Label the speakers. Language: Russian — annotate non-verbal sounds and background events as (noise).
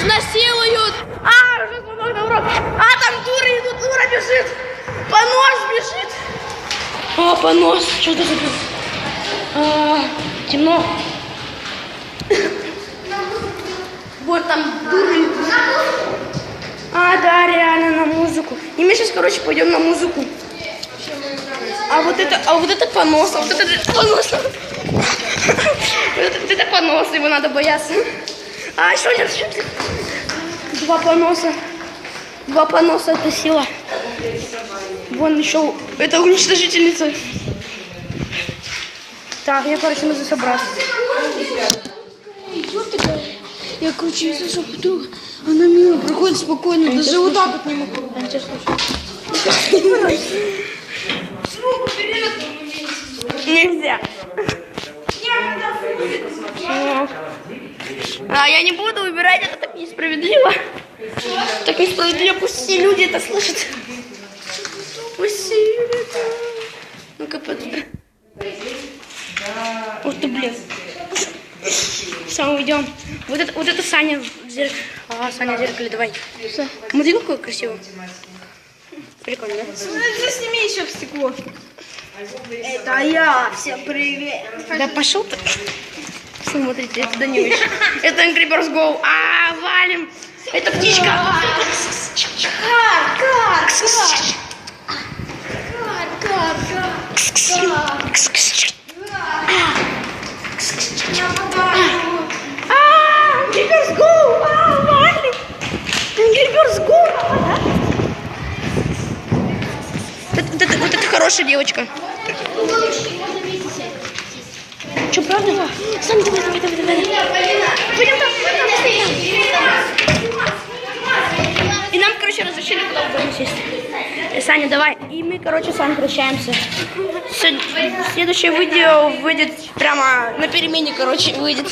Speaker 1: изнасилуют. А, уже звонок на урок. А, там дура идут, дура бежит. Понос бежит. А, понос. Что это за понос? А, темно. Вот там дура идут. А, да, реально, на музыку. И мы сейчас, короче, пойдем на музыку. А вот это, а вот это понос, а вот это понос. (laughs) Вот это понос, его надо бояться. А, что нет? что нет? Два поноса. Два поноса это сила. Вон еще, это уничтожительница. Так, я, короче, нужно собраться.
Speaker 2: Я кручу, слышу, вдруг она мимо проходит спокойно, даже вот так вот не могу. (laughs)
Speaker 1: Нельзя. А я не буду убирать, это так несправедливо. Так несправедливо, пусть все люди это слышат. Пусть все люди это... Ну-ка, под... Ух ты, блин. Все, уйдем. Вот это, вот это Саня в зеркале. А, Саня в зеркале, давай. Смотри, какой красивый. Прикольно, да?
Speaker 2: Засними еще в стекло. Это я, всем привет.
Speaker 1: Да пошел ты. Смотрите, я туда не вижу. Это Angry Birds Go. А, валим. Это птичка.
Speaker 2: Кар, кар, кар.
Speaker 1: А, валим. Angry Birds Go. Вот это хорошая девочка. Что, правда? Сань, давай, давай, давай, давай. Пойдем там, пойдем там. И нам, короче, разрешили в доме сесть. Э, Саня, давай. И мы, короче, с вами прощаемся. Сё- Следующее видео выйдет прямо на перемене, короче, выйдет.